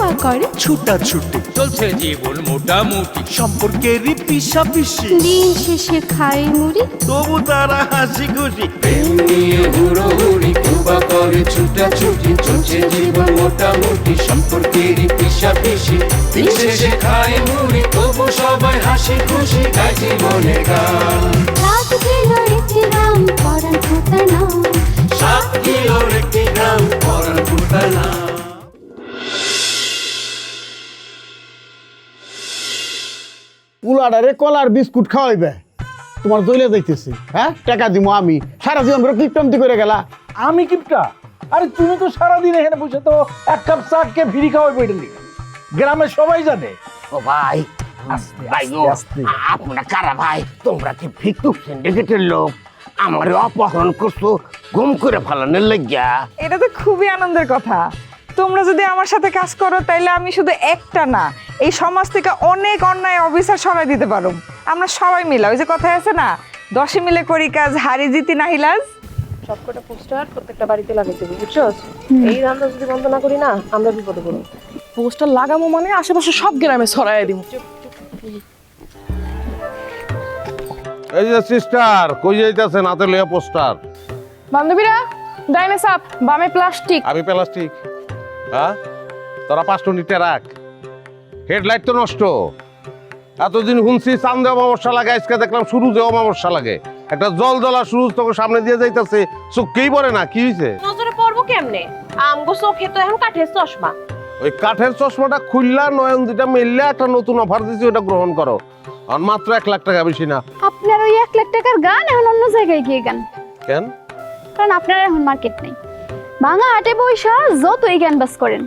বা করে ছুটা ছুটি। চলছে জীবন মোটামুটি। সম্পর্কেরই পিসা পিসি দিন শেষে খায় মুড়ি। তবু তারা হাসি খুশি। প্রেম নিয়ে হুড়োহুড়ি কুবা করে ছুটাছুটি চলছে জীবন মোটামুটি সম্পর্কেরই পিসা পিসি দিন শেষে খায় মুড়ি তবু সবাই হাসি খুশি গায় জীবনের গান। রাত গেল একটি গ্রাম পরান ফুটার সাত কিলোর একটি গ্রাম পরানপুর তার পোলাডারে কলার বিস্কুট খাওয়াইবে। তোমার দইলে যাইতেছি। হ্যাঁ? টাকা দিব আমি। সারা জীবন করে কিপটমতি করে গেলা। আমি কিপটা? আরে তুমি তো সারাদিন এখানে বসে তো এক কাপ চা কে ফিরি খাওয়াই বইটা লিখে গ্রামের সবাই জানে। ও ভাই আস্তে ভাই আস্তে। আপনারা কারা ভাই? তোমরা কি ভিক্ষুক সিন্ডিকেটের লোক? আমার অপহরণ করছ গুম করে ফেলানোর লাগিয়া। এটা তো খুবই আনন্দের কথা। তোমরা যদি আমার সাথে কাজ করো তাইলে আমি শুধু একটা না এই সমাজ থেকে অনেক অন্যায় অফিসার সরাই দিতে পারো। আমরা সবাই মিলে ওই যে কথায় আছে না দশে মিলে করি কাজ হারি জিতি নাহিলাজ সবকটা পোস্টার প্রত্যেকটা বাড়িতে লাগাইতে হবে বুঝছ? এই ধান্দা যদি বন্ধ না করি না আমরা বিপদে পড়ব। পোস্টার লাগামো মানে আশেপাশে সব গ্রামে ছড়াই দিব। এই যে সিস্টার কই যাইতাছেন হাতে লইয়া পোস্টার? বান্ধবীরা ডাইনে সাপ বামে প্লাস্টিক। আমি প্লাস্টিক। হ্যাঁ? তোরা পাঁচ মিনিটে রাখ। হেডলাইট তো নষ্ট। এতদিন শুনছি চান্দে অমাবস্যা লাগে আজকে দেখলাম শুরুতে অমাবস্যা লাগে। একটা জল জ্বলা শুরু তোকে সামনে দিয়ে যাইতাছে। চোখকেই পড়ে না কি হয়েছে নজরে পড়ব কেমনে? আমগো চোখে তো এখন কাঠের চশমা। ওই কাঠের চশমাটা খুললা নয়ন দুটা মিললে একটা নতুন অফার দিছি ওটা গ্রহণ করো। আর মাত্র এক লাখ টাকা বেশি না। আপনার ওই এক লাখ টাকার গান এখন অন্য জায়গায় গিয়ে গান। কেন? কারণ আপনার এখন মার্কেট নেই। ভাঙা হাটে বৈশা যতই বাস করেন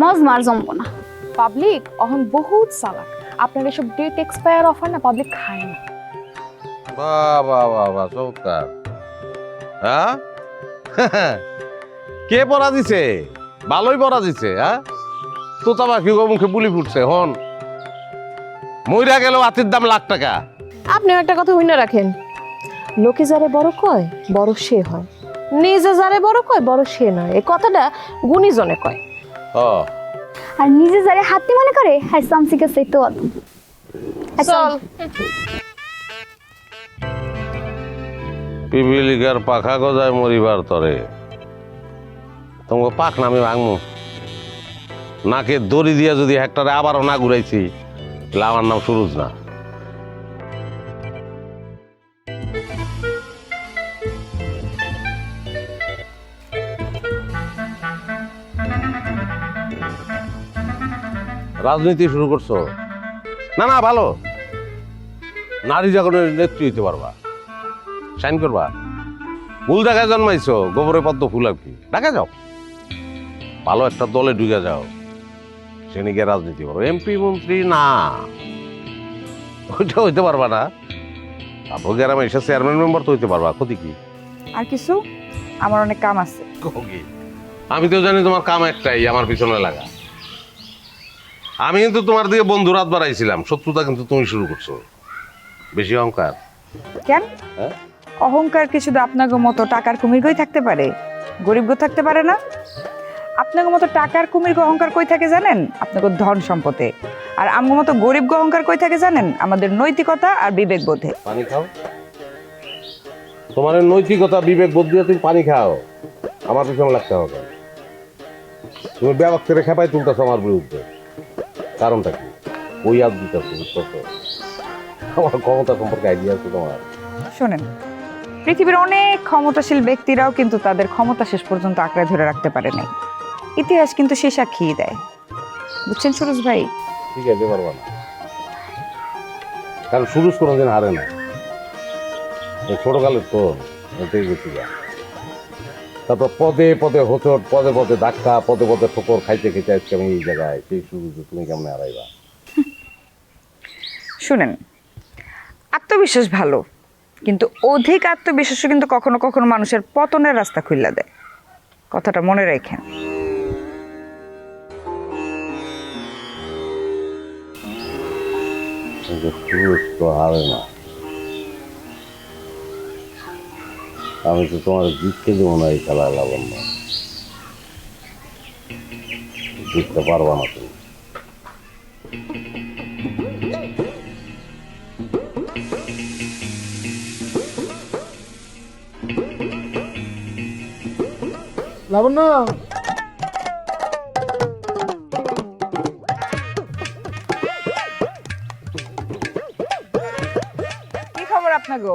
মজ মার জমবো না। পাবলিক এখন বহুত চালাক আপনার এসব ডেট এক্সপায়ার অফার না পাবলিক খায় না। বাহ বাহ বাহ বাহ চমৎকার। হ্যাঁ? কে পড়া দিছে? ভালোই পড়া দিছে হ্যাঁ? তোতা পাখি গো মুখে বুলি ফুটছে হন। মইরা গেল আতির দাম লাখ টাকা। আপনিও একটা কথা হইনা রাখেন। লোকে যারে বড় কয় বড় সে হয়। নিজে যারে বড় কয় বড় সে নয়। এই কথাটা গুণীজনে কয়। ও আর নিজে যারে হাতি মনে করে হ্যাঁ সামসিকে সেই তো অত। চল। পিপিলিকার পাখা গজায় মরিবার তরে। তোমাকে পাক নামে ভাঙমু। নাকে দড়ি দিয়া যদি হেক্টরে আবারও না ঘুরাইছি আমার নাম সুরজ না। রাজনীতি শুরু করছ? না না ভালো। নারী জাগরণের নেত্রী হইতে পারবা। সাইন করবা। ভুল জায়গায় জন্মাইছো গোবরে পদ্ম ফুল আর কি। ঢাকা যাও। ভালো একটা দলে ঢুকে যাও। সেনিকে রাজনীতি করো। এমপি মন্ত্রী না। ওইটা হইতে পারবা না। আপনার গ্রামে এসে চেয়ারম্যান মেম্বার তো হইতে পারবা। ক্ষতি কি? আর কিছু? আমার অনেক কাম আছে। আমি তো জানি তোমার কাম একটাই আমার পিছনে লাগা। আমি কিন্তু তোমার দিকে বন্ধু রাত বাড়াইছিলাম। শত্রুতা কিন্তু তুমি শুরু করছ। বেশি অহংকার। কেন? হ্যাঁ? অহংকার কি শুধু আপনাকে মতো টাকার কুমির কই থাকতে পারে। গরিব গো থাকতে পারে না। আপনাকে মতো টাকার কুমির গো অহংকার কই থাকে জানেন? আপনাকে ধন সম্পদে। আর আমার মতো গরিব গো অহংকার কই থাকে জানেন? আমাদের নৈতিকতা আর বিবেক বোধে। পানি খাও। তোমার নৈতিকতা বিবেক বোধ দিয়ে তুমি পানি খাও। আমার পিছনে লাগতে হবে। তুমি করে খেপাই তুলতেছো আমার বিরুদ্ধে। কারণটা কি? ওই দিতেছো বুঝছ আমার ক্ষমতা সম্পর্কে আইডিয়া আছে তোমার। শোনেন পৃথিবীর অনেক ক্ষমতাশীল ব্যক্তিরাও কিন্তু তাদের ক্ষমতা শেষ পর্যন্ত আঁকড়ে ধরে রাখতে পারে নাই। ইতিহাস কিন্তু সে সাক্ষী দেয়। বুঝছেন সুরজ ভাই? ঠিক আছে পারবা না কারণ সুরুজ কোনোদিন হারে না ছোটকালের তো এটাই বেশি যা তারপর পদে পদে হোচট পদে পদে ধাক্কা পদে পদে ঠোকর খাইতে খেতে আজকে আমি এই জায়গায়। সেই সুযোগ তুমি কেমন হারাইবা? শুনেন আত্মবিশ্বাস ভালো কিন্তু অধিক আত্মবিশ্বাসও কিন্তু কখনো কখনো মানুষের পতনের রাস্তা খুললা দেয়। কথাটা মনে রাখেন। কিন্তু সুযোগ তো হারে না। আমি তো তোমার জিততে দেবো না এই খেলায় লাবণ্য। জিততে পারবা না তুমি। লাবণ্য! কি খবর আপনাকে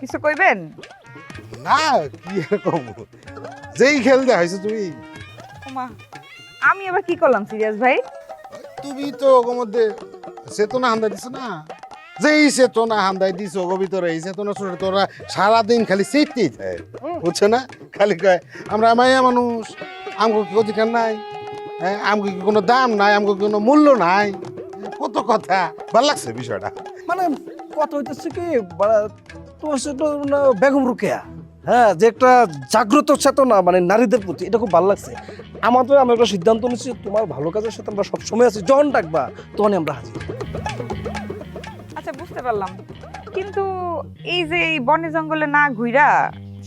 কিছু কইবেন? না কি এরকম যেই খেল দেখাইছো তুমি। ওমা, আমি আবার কি করলাম সিরিয়াস ভাই? তুমি তো ওর মধ্যে চেতনা হান্দাই দিছো না? যেই চেতনা হান্দাই দিছো ওগো ভিতরে এই চেতনা শুনে তোরা সারাদিন খালি চেতেই যায়। বুঝছ না? খালি কয় আমরা মাইয়া মানুষ আমগো কি অধিকার নাই? হ্যাঁ আমগো কি কোনো দাম নাই? আমগো কি কোনো মূল্য নাই? কত কথা ভালো লাগছে বিষয়টা। মানে কত হইতেছে কি তোমার সেটা না বেগম রুকেয়া। হ্যাঁ যে একটা জাগ্রত চেতনা মানে নারীদের প্রতি এটা খুব ভালো লাগছে। আমাদের আমি একটা সিদ্ধান্ত নিচ্ছি তোমার ভালো কাজের সাথে আমরা সবসময় আছি যখন ডাকবা তখনই আমরা হাজির। আচ্ছা বুঝতে পারলাম। কিন্তু এই যে এই বনে জঙ্গলে না ঘুইরা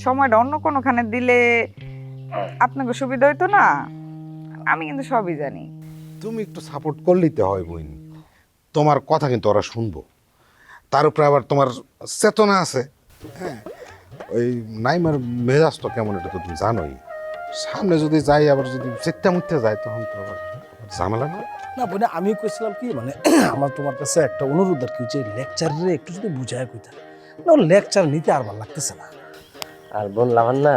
সময়টা অন্য কোনোখানে দিলে আপনাকে সুবিধা হইতো না? আমি কিন্তু সবই জানি। তুমি একটু সাপোর্ট করলেই তো হয় বইন। তোমার কথা কিন্তু ওরা শুনব। তার উপরে আবার তোমার চেতনা আছে। হ্যাঁ। ওই নাইমার মেজাজ তো কেমন এটা তো তুমি জানোই। সামনে যদি যাই আবার যদি চেত্তা মুত্তে যায় তখন তো আবার ঝামেলা না? না বোনে আমি কইছিলাম কি মানে আমার তোমার কাছে একটা অনুরোধ আর কি যে লেকচারে একটু যদি বুঝায় কইতা না লেকচার নিতে আর ভালো লাগতেছে না। আর বোন লাভান না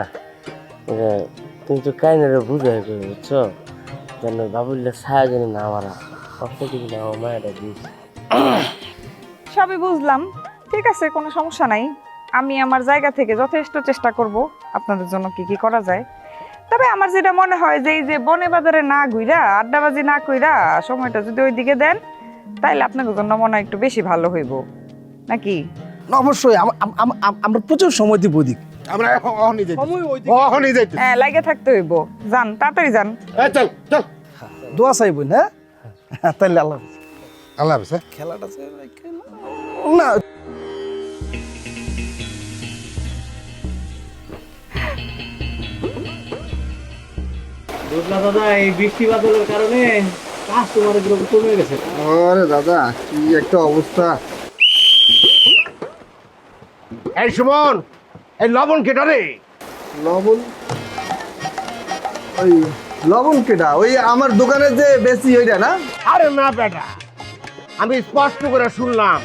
তুমি তো কাইনারে বুঝাই কই বুঝছ? যেন বাবুল্লা ছায়া যেন না মারা। কিন্তু না আমার মায়েরা দিস সবই বুঝলাম। ঠিক আছে কোনো সমস্যা নাই। আমি আমার জায়গা থেকে যথেষ্ট চেষ্টা করব আপনাদের জন্য কি কি করা যায়। তবে আমার যেটা মনে হয় যে এই যে বনে বাজারে না ঘুইরা আড্ডাবাজি না কইরা সময়টা যদি ওই দিকে দেন তাইলে আপনাদের জন্য মনে হয় একটু বেশি ভালো হইব। নাকি? অবশ্যই। আম- আম- আম- আম- আমরা প্রচুর সময় দিব ওদিক। আমরা অহনি যাই অহনি যাইতে হ্যাঁ লাগে থাকতে হইব। যান তাড়াতাড়ি যান। চল চল। দোয়া হ্যাঁ? তাইলে আল্লাহ আল্লাহ হ্যাঁ? খেলাটা না বুঝলা দাদা এই বৃষ্টি বাদলের কারণে কাস্টমার এগুলো কমে গেছে। আরে দাদা কি একটা অবস্থা। এই সুমন এই লবণ কেটা রে? লবণ? ওই লবণ কেটা? ওই আমার দোকানের যে বেশি ওইটা না? আরে না বেটা আমি স্পষ্ট করে শুনলাম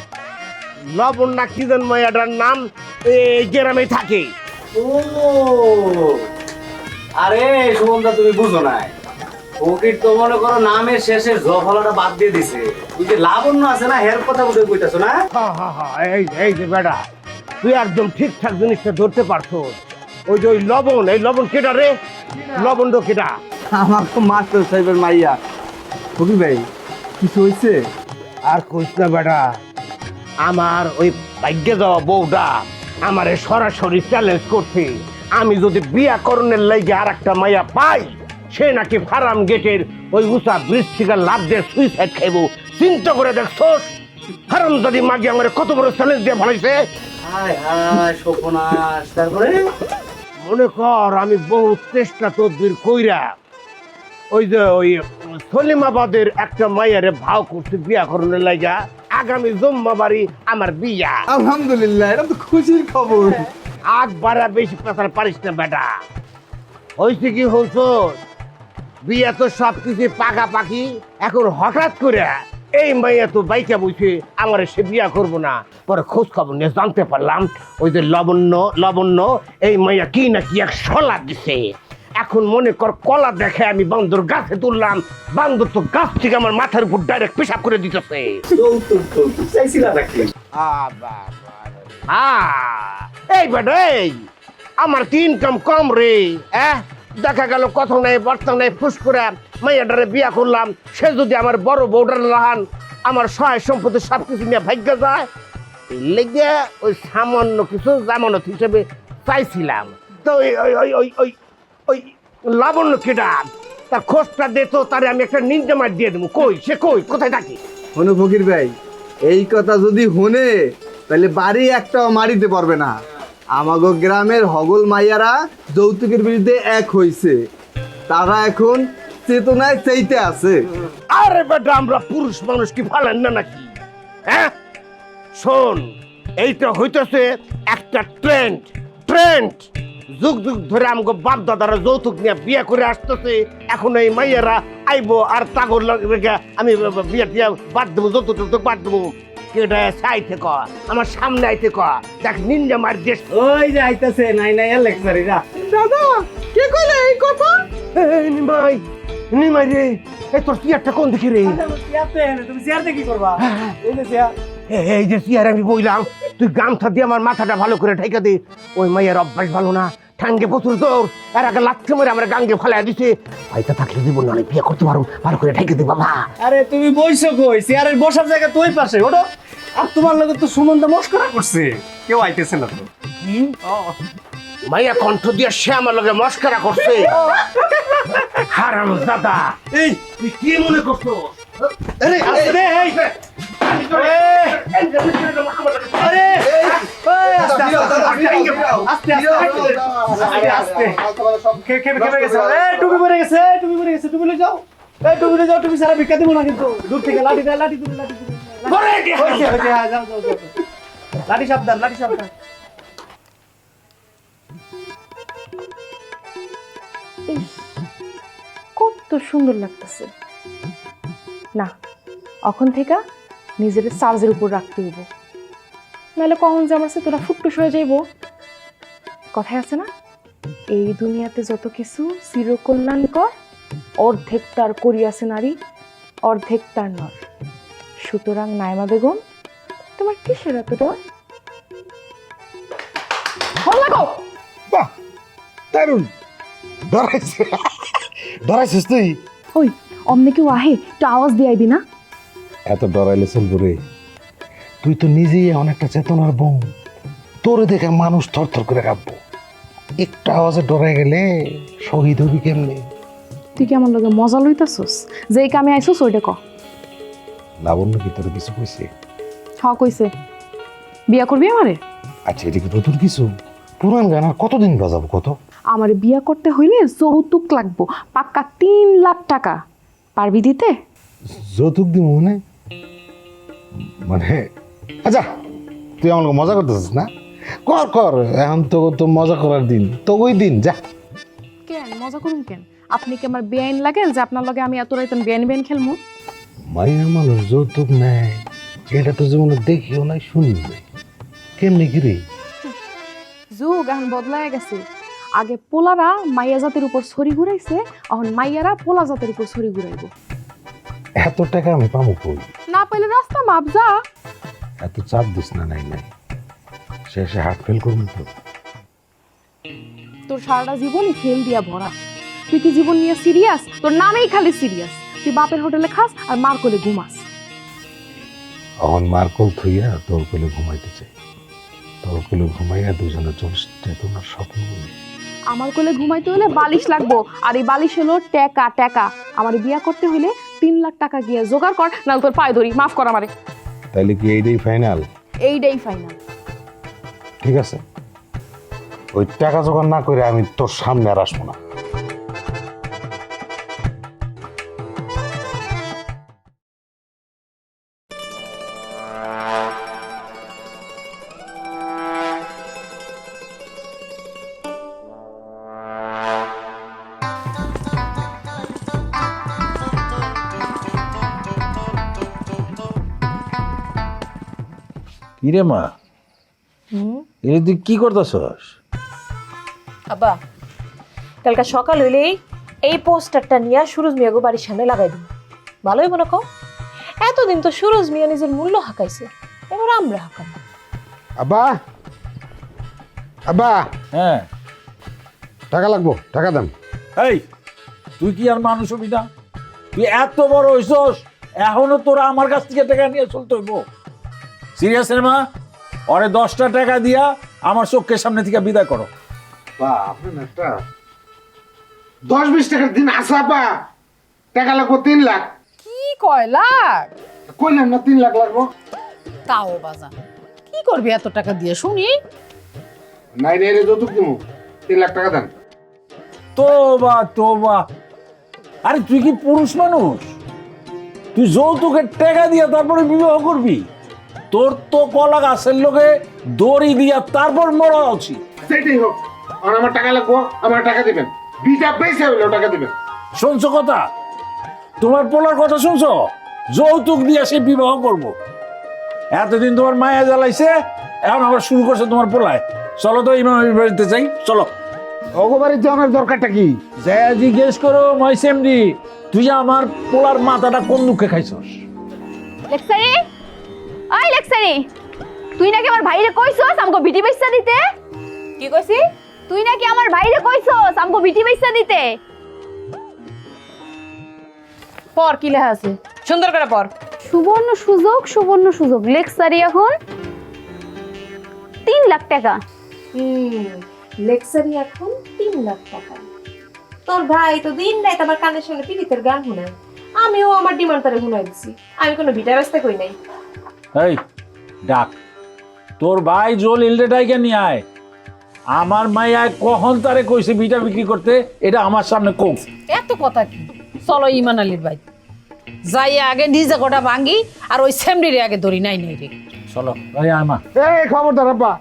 লবণ না কি মায়াটার নাম এই গ্রামে থাকে। ও আরে সুমনদা তুমি বুঝো না ফকির তো মনে করো নামের শেষে জফলাটা বাদ দিয়ে দিছে। ওই যে লাবণ্য আছে না হের কথা বুঝে কইতাছো না? হা হা হা এই এই যে বেটা তুই একদম ঠিকঠাক জিনিসটা ধরতে পারছ ওই যে ওই লবণ এই লবণ কেটা রে? লবণ তো কেটা আমার তো মাস্টার সাহেবের মাইয়া। ফকির ভাই কিছু হয়েছে আর কইস না বেটা আমার ওই ভাগ্যে যাওয়া বউটা আমারে সরাসরি চ্যালেঞ্জ করছে। আমি যদি বিয়া করণের লাইগে আর একটা মাইয়া পাই সে নাকি ফারাম গেটের ওই উঁচা ব্রিজ থেকে লাভ দিয়ে সুইসাইড খাইব। চিন্তা করে হারাম যদি মাগি আমার কত বড় চ্যালেঞ্জ দিয়ে ভালাইছে? মনে কর আমি বহু চেষ্টা তদবির কইরা ওই যে ওই সলিমাবাদের একটা মাইয়ারে ভাও করছে বিয়া করণের লাইগা। আগামী জম্মা বাড়ি আমার বিয়া। আলহামদুলিল্লাহ এটা তো খুশির খবর। আগ বাড়া বেশি পেশার পারিস না বেটা। হয়েছে কি হইছ বিয়া তো সব কিছু পাকাপাকি। এখন হঠাৎ করে এই মাইয়া তো বাইকা বসে আমার সে বিয়া করব না। পরে খোঁজ খবর নিয়ে জানতে পারলাম ওই যে লবণ্য লবণ্য এই মাইয়া কি না কি এক সলা দিছে। এখন মনে কর কলা দেখে আমি বান্দর গাছে তুললাম বান্দর তো গাছ থেকে আমার মাথার উপর ডাইরেক্ট পেশাব করে দিতেছে। আ, এই বেটা, এই, আমার কি ইনকাম কম রে। হ্যাঁ দেখা গেল কত নাই বার্তা নাই, ফুস করে মাইয়াটারে বিয়া করলাম। সে যদি আমার বড় বউটার লাহান, আমার সহায় সম্পত্তি সব কিছু নিয়ে ভাগ্য যায় লেগে ওই সামান্য কিছু জামানত হিসেবে চাইছিলাম। তো ওই ওই ওই ওই ওই ওই লাবণ্য কেটা তার খোঁজটা দে তো, তারে আমি একটা নিন্দা মার দিয়ে দেবো। কই, সে কই, কোথায় থাকি? হনু ফকির ভাই, এই কথা যদি শুনে তাহলে বাড়ি একটাও মারিতে পারবে না। আমাগো গ্রামের হগল মাইয়ারা যৌতুকের বিরুদ্ধে এক হইছে। তারা এখন চেতনায় চাইতে আছে। আরে বেটা, আমরা পুরুষ মানুষ কি ফালেন না নাকি? হ্যাঁ? শোন, এইটা হইতেছে একটা ট্রেন্ড ট্রেন্ড যুগ যুগ ধরে আমাকে বাপ দাদারা যৌতুক নিয়ে বিয়ে করে আসতেছে। এখন এই মাইয়েরা আইবো আর তাগর আমি বিয়ে দিয়ে বাদ দেবো, যৌতুক বাদ দেবো। কেটা সাইতে ক আমার সামনে আইতে ক। দেখ নিন্দা মার দেশ। ওই যে আইতাছে নাই নাই লেকচারিরা দাদা কে কইলে এই কথা? এই নিমাই নিমাই রে এই তোর চেয়ারটা কোন দিকে রে? তুমি চেয়ার করবা? এই যে চেয়ার। এই যে চেয়ার আমি বইলাম তুই গামছা দিয়ে আমার মাথাটা ভালো করে ঠেকে দে। ওই মাইয়ের অভ্যাস ভালো না। ঠাঙ্গে প্রচুর তোর এর আগে লাচ্ছি মেরে আমার গাঙ্গে ফেলাই দিছে ভাইটা থাকলে দিব না বিয়ে করতে পারো ভালো করে ঠেকে দে বাবা আরে তুমি বইছো কই চেয়ারের বসার জায়গা তুই পাশে ওটো আর তোমার লগে তো সুমন্ত মস্করা করছে কেউ আইতেছে না তো মাইয়া কণ্ঠ দিয়ে সে আমার লগে মস্করা করছে হারাম দাদা এই তুই কি মনে করছ আরে এই আরে এই আস্তে আস্তে আস্তে আস্তে আস্তে খে খে খেপে গেছে এই টুপি পরে গেছে টুপি পরে গেছে টুপি যাও এই টুপি যাও টুপি সারা ভিক্ষা দিব না কিন্তু দূর থেকে লাঠি দে লাঠি দূরে লাঠি দূরে পরে গিয়ে হইছে হইছে হ্যাঁ যাও যাও যাও লাঠি সাবধান লাঠি সাবধান কত সুন্দর লাগতেছে না এখন থেকে নিজের চার্জের উপর রাখতে হইব নাহলে কখন যে আমার সাথে তোরা ফুটটুস হয়ে যাইব? কথায় আছে না? এই দুনিয়াতে যত কিছু চিরকল্যাণকর অর্ধেক তার করিয়াছে নারী অর্ধেক তার নর। সুতরাং নাইমা বেগম তোমার কিসের এত ডর? ফোন বাহ দারুণ। ডরাইছে। ডরাইছিস তুই? ওই অমনে কেউ আহে? একটু আওয়াজ দিয়ে আইবি না? এত ডরাইলে চলবো রে। তুই তো নিজেই অনেকটা চেতনার বোম তোর দেখে মানুষ থর থর করে কাঁপবো। একটু আওয়াজে ডরাই গেলে শহীদ হবি কেমনে? তুই কি আমার লগে মজা লইতাছস? যে এই কামে আইছস ওইটা ক। লাবণ্য কি তোর কিছু কইছে? হ কইছে। বিয়া করবি আমারে? আচ্ছা এটা কি নতুন কিছু? পুরান গান আর কতদিন বাজাবো কত? আমার বিয়া করতে হইলে যৌতুক লাগবো। পাক্কা তিন লাখ টাকা। পারবি দিতে? যৌতুক দিব মানে? মানে আচ্ছা তুই আমাকে মজা করতেছিস না? কর কর এখন তো তো মজা করার দিন। তো ওই দিন যা। কেন? মজা করুন কেন? আপনি কি আমার বেআইন লাগেন যে আপনার লগে আমি এত রাইতেন বেআইন বেআইন খেলমু? মাইয়া মানুষ যৌতুক নেয় এটা তো জীবনে দেখিও নাই শুনিও নাই। কেমনি কি রে? যুগ এখন বদলায় গেছে। আগে পোলারা মাইয়া জাতের উপর ছড়ি ঘুরাইছে এখন মাইয়ারা পোলা জাতের উপর ছড়ি ঘুরাইব। এত টাকা আমি পাবো কই? না পাইলে রাস্তা মাপ যা। এত চাপ দিস না নাই নাই। শেষে হার্ট ফেল করবি তো। তোর সারাটা জীবনই ফেল দিয়া ভরা। তুই কি জীবন নিয়ে সিরিয়াস তোর নামেই খালি সিরিয়াস তুই বাপের হোটেলে খাস আর মার কোলে ঘুমাস। অহন মার কোল থইয়া তোর কোলে ঘুমাইতে চাই। তোর কোলে ঘুমাইয়া দুজনে চল্লিশ চেতনার স্বপ্ন। বলি আমার কোলে ঘুমাইতে হলে বালিশ লাগবো আর এই বালিশ হলো টেকা টেকা। আমার বিয়া করতে হলে তিন লাখ টাকা গিয়ে জোগাড় কর না তোর পায়ে ধরি। মাফ কর আমারে। তাইলে কি এইটাই ফাইনাল এইটাই ফাইনাল ঠিক আছে। ওই টাকা জোগাড় না করে আমি তোর সামনে আর আসব না। কিরে মা? তুই কি করতেছস? আব্বা কালকে সকাল হইলেই এই পোস্টারটা নিয়ে সুরজ মিয়াগো বাড়ির সামনে লাগাই ভালোই মনে কও এতদিন তো সুরজ মিয়া নিজের মূল্য হাঁকাইছে এবার আমরা হাঁকাবো। আব্বা আব্বা হ্যাঁ। টাকা লাগবো টাকা দেন। এই তুই কি আর মানুষ হবি না? তুই এত বড় হইছস এখনও তোরা আমার কাছ থেকে টাকা নিয়ে চলতে হইব। সিরিয়াস মা ওরে দশটা টাকা দিয়া আমার চোখের সামনে থেকে বিদায় করো। বা আপনার একটা দশ বিশ টাকার দিন আসা বা টাকা লাগবো তিন লাখ। কি কয় লাখ? কইলাম না তিন লাখ লাগবো। তাও বাজান কি করবি এত টাকা দিয়ে শুনি? নাই রে যৌতুক দিমু। তিন লাখ টাকা দেন। তোবা তোবা। আরে তুই কি পুরুষ মানুষ? তুই যৌতুকের টাকা দিয়া তারপরে বিবাহ করবি? তোর তো কলা গাছের লোকে দড়ি দিয়া তারপর মরা উচিত। সেটাই হোক। আর আমার টাকা লাগবো আমার টাকা দিবেন। বিটা বেশি হইলেও টাকা দিবেন। শুনছো কথা? তোমার পোলার কথা শুনছো? যৌতুক দিয়ে সে বিবাহ করব। এতদিন তোমার মায়া জ্বালাইছে এখন আবার শুরু করছে তোমার পোলায়। চলো তো ইমাম বাড়িতে চাই চলো। অগবাড়ির যাওয়ার দরকারটা কি? যা জিজ্ঞেস করো ময়সেমডি তুই আমার পোলার মাথাটা কোন দুঃখে খাইছস? লেক্সারি ওই লেক্সারি তুই নাকি আমার ভাইরে কইছস আমগো বিটি দিতে? কি কইছি? তুই নাকি আমার ভাইরে কইছস আমগো বিটি পয়সা দিতে? পর কি লেখা আছে? সুন্দর করে পর। সুবর্ণ সুযোগ সুবর্ণ সুযোগ। লেক্সারি এখন তিন লাখ টাকা। লেক্সারি এখন তিন লাখ টাকা। তোর ভাই তো দিন রাত আমার কানের সামনে পীড়িতের গান শুনে। আমিও আমার ডিমান্ড তারে শুনাই দিছি। আমি কোনো ভিটা ব্যস্ত কই নাই। এই ডাক। তোর ভাই জল ইলডে ডাইকে নিয়ে আয়। আমার মাইয়ায় কখন তারে কইছে বিটা বিক্রি করতে? এটা আমার সামনে কোক এত কথা কি? চলো ইমান আলীর ভাই। যাই আগে নিজে গোটা ভাঙ্গি আর ওই সেমডিরে আগে ধরি নাই নাই রে। চলো ভাই আমা এই খবরদার আব্বা।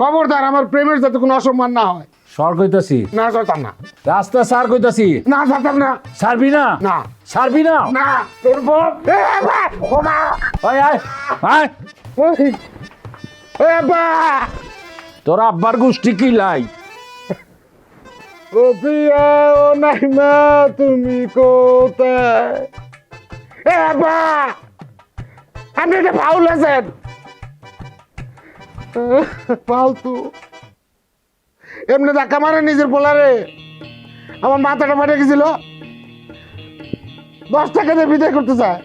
খবরদার আমার প্রেমের যাতে কোনো অসম্মান না হয়। সর কইতাছি। না যেতাম না। রাস্তা সার কইতাছি। না যেতাম না। সারবি না? না। সারবি না? না তোর এ আয় আয় আয়। ওই, এ তোর আব্বার গোষ্ঠী কি লাই? ও প্রিয়া ও নাইমা তুমি কোথায়? এ আব্বা আপনি এটা ফাউল আছেন ফালতু। এমনি ধাক্কা মারে নিজের পোলারে। আমার মাথাটা ফাটে গেছিল। দশ টাকা দিয়ে বিদায় করতে চায়।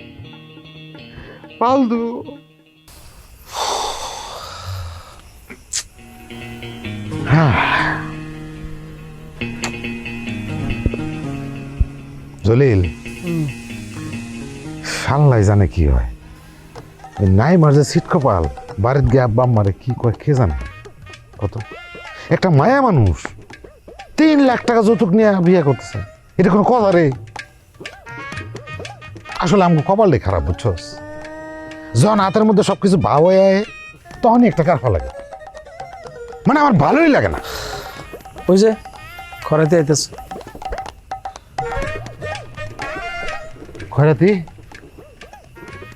ফালতু জলিল। সাল্লাই জানে কি হয়। নাই মাঝে সিট কপাল বাড়ির গিয়ে আব্বা মারে কি কয় কে জানে? কত? একটা মায়া মানুষ। তিন লাখ টাকা যৌতুক নিয়ে বিয়ে করতেছে। এটা কোনো কথা রে? আসলে আমাকে কপালটাই খারাপ বুঝছস? যখন হাতের মধ্যে সবকিছু ভাব হয়ে আয়, তখনই একটা কারফা লাগে। মানে আমার ভালোই লাগে না। ওই যে খরাতে আইতেছে। খয়রাতি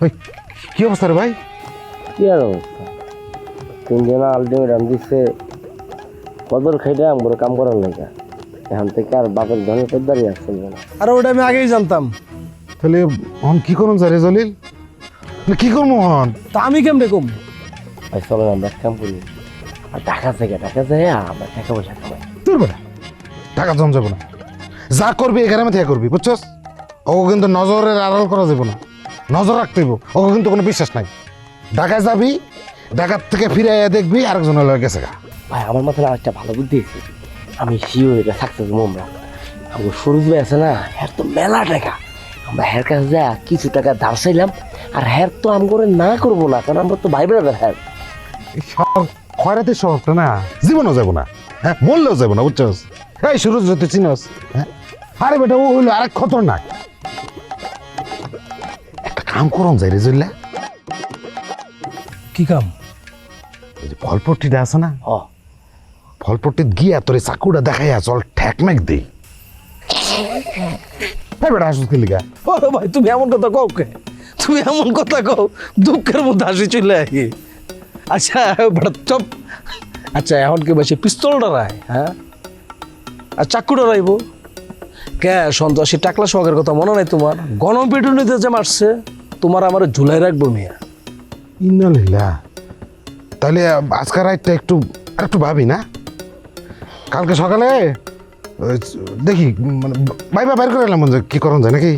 ওই কি অবস্থা রে ভাই? কি আর অবস্থা? তিনজনা আলটিমেটাম দিচ্ছে কদর খাইটা আমার কাম করার লেগা। এখান থেকে আর বাপের ধনের পর দাঁড়িয়ে আসছিল না। আর ওটা আমি আগেই জানতাম। তাহলে হন কি করুন স্যার জলিল? কি করব হন তা আমি কেমনে কম? ভাই চলো আমরা এক কাম করি। আর ঢাকা থেকে ঢাকা যায় আমরা টাকা পয়সা খাবাই তোর বেটা টাকা জম যাব না। যা করবি এখানে থেকে করবি বুঝছস? ওকে কিন্তু নজরের আড়াল করা যাব না। নজর রাখতে হইব ওকে কিন্তু কোনো বিশ্বাস নাই। ঢাকায় যাবি ঢাকার থেকে ফিরে দেখবি আরেকজন লয়ে গেছে গা। ভাই আমার মাথায় একটা ভালো বুদ্ধি আছে। আমি শিও এটা সাকসেস আমরা। আমার সুরজ ভাই আছে না হ্যার তো মেলা টাকা। আমরা হ্যার কাছে যা কিছু টাকা ধার চাইলাম আর হ্যার তো আম করে না করব না কারণ আমরা তো ভাই ব্রাদার হ্যার। খয়রাতের শহরটা না জীবনও যাব না। হ্যাঁ মরলেও যাব না বুঝছস এই সুরজ তুই চিনস? হ্যাঁ? আরে বেটা ও হইল আরেক খতরনাক। একটা কাম করন যাই রে জুল্লা। কি কাম? ওই যে ফলপট্টিটা আছে না ও ফলপট্টি গিয়া তোরে চাকুটা দেখাইয়া চল ঠেকমেক দেই এই বেটা আসুস কি লিগা? ও ভাই তুমি এমন কথা কও কে? তুমি এমন কথা কও দুঃখের মধ্যে হাসি চলে আহি আচ্ছা বড় চপ। আচ্ছা এখন কি বসে পিস্তলটা রায় হ্যাঁ? আর চাকুটা রাইব? কে সন্ত্রাসী টাকলা সোহাগের কথা মনে নাই তোমার? গণপিটুনিতে যে মারছে তোমার আমার ঝুলাই রাখব মিয়া। ইন্নালিল্লাহ তাহলে আজকের রাতটা একটু একটু ভাবি না? কালকে সকালে? দেখি মানে বাইবা বাইর করে এলাম যে কি করণ যায় নাকি?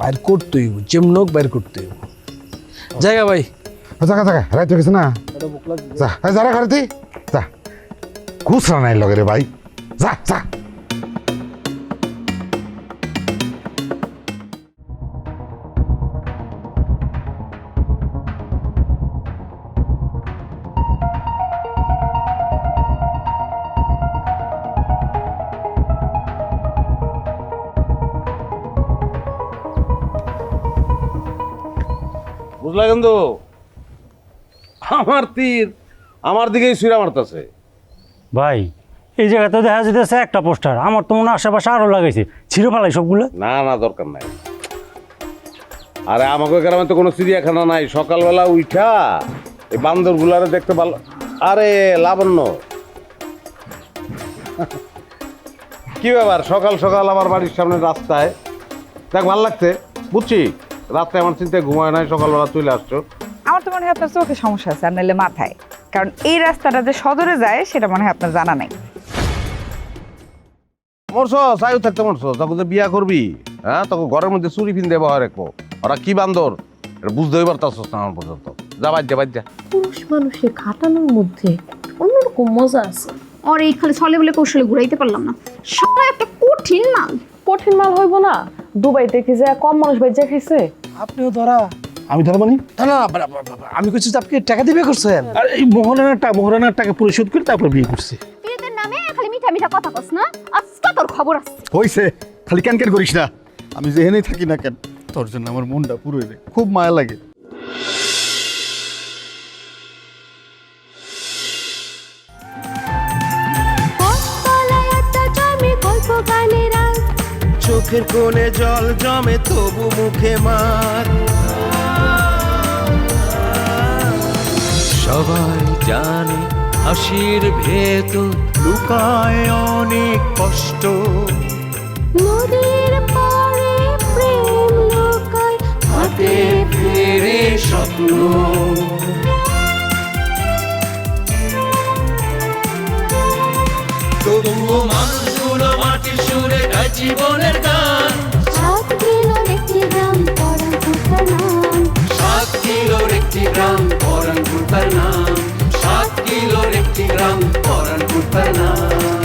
বাইর করতে হইব যেমন হোক বাইর করতে হইব। জায়গা ভাই। জায়গা জায়গা রাইতে গেছে না? যা যারা ঘরেতে যা। ঘুষ রানাই লগে রে ভাই। যা যা। বুঝলা আমার তীর আমার দিকেই সুরা মারতেছে। ভাই এই জায়গাতে দেখা যেতেছে একটা পোস্টার। আমার তো মনে আশেপাশে আরও লাগাইছে। ছিঁড়ে ফেলাই সবগুলো? না না দরকার নাই। আরে আমাকে গ্রামে তো কোনো চিড়িয়াখানা নাই। সকালবেলা উঠা এই বান্দরগুলারে দেখতে ভালো আরে লাবণ্য। কি ব্যাপার? সকাল সকাল আমার বাড়ির সামনে রাস্তায় দেখ ভালো লাগছে। বুঝছি রাত্রে আমার চিন্তায় ঘুমায় নাই সকালবেলা চলে আসছো। আমার তো মনে হয় আপনার চোখে সমস্যা আছে আর নাহলে মাথায় কারণ এই রাস্তাটা যে সদরে যায় সেটা মনে হয় আপনার জানা নাই। মরছো চাইও থাকতে মরছো যখন যে বিয়া করবি হ্যাঁ তখন ঘরের মধ্যে চুরি ফিন দেবো রাখব। ওরা কি বান্দর? এটা বুঝতেই পারতাছস না আমার পর্যন্ত। যা বাদ যা বাদ যা পুরুষ মানুষের খাটানোর মধ্যে অন্যরকম মজা আছে। আর এই খালি ছলে বলে কৌশলে ঘুরাইতে পারলাম না। সারা একটা কঠিন মাল। কঠিন মাল হইব না। দুবাই কি যে কম মানুষ বাইজা খাইছে আপনিও ধরা। আমি ধরা মানি? না না আমি কইছি যে আপনি টাকা দিবে করছেন। আর এই মোহরানার টাকা মোহরানার টাকা পরিশোধ করে তারপর বিয়ে করছে। বিয়েদের নামে খালি মিঠা মিঠা কথা কস না আজকে তোর খবর আছে। হইছে খালি কেন কেন করিস না? আমি যেখানেই থাকি না কেন তোর জন্য আমার মনটা পুরো রে খুব মায়া লাগে। চোখের কোণে জল জমে তবু মুখে মার। সবাই জানে হাসির ভেতর লুকায় অনেক কষ্ট। নদীর পাড়ে প্রেম লোকায়, হাতে ফেরে স্বপ্ন। সুরে গায় জীবনের গান। সাত কিলোর একটি গ্রাম পড়া নাম। সাত কিলোর একটি গ্রাম পরানপুর নাম। সাত কিলোর একটি গ্রাম পরানপুর নাম।